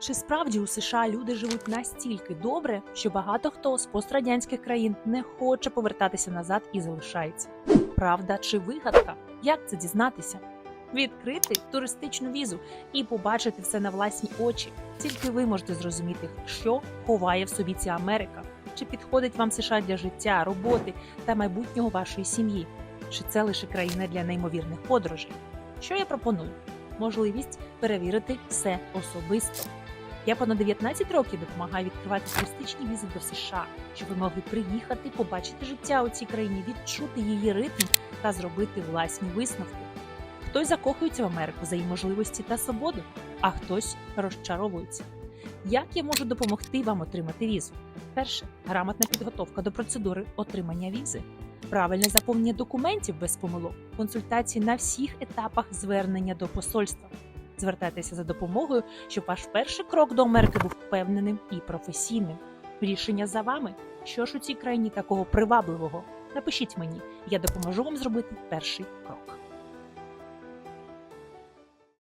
Чи справді у США люди живуть настільки добре, що багато хто з пострадянських країн не хоче повертатися назад і залишається? Правда чи вигадка? Як це дізнатися? Відкрити туристичну візу і побачити все на власні очі. Тільки ви можете зрозуміти, що ховає в собі ця Америка. Чи підходить вам США для життя, роботи та майбутнього вашої сім'ї? Чи це лише країна для неймовірних подорожей? Що я пропоную? Можливість перевірити все особисто. Я понад 19 років допомагаю відкривати туристичні візи до США, щоб ви могли приїхати, побачити життя у цій країні, відчути її ритм та зробити власні висновки. Хтось закохується в Америку за її можливості та свободу, а хтось розчаровується. Як я можу допомогти вам отримати візу? Перше грамотна підготовка до процедури отримання візи, правильне заповнення документів без помилок, консультації на всіх етапах звернення до посольства. Звертайтеся за допомогою, щоб ваш перший крок до Америки був впевненим і професійним. Рішення за вами. Що ж у цій країні такого привабливого? Напишіть мені, я допоможу вам зробити перший крок.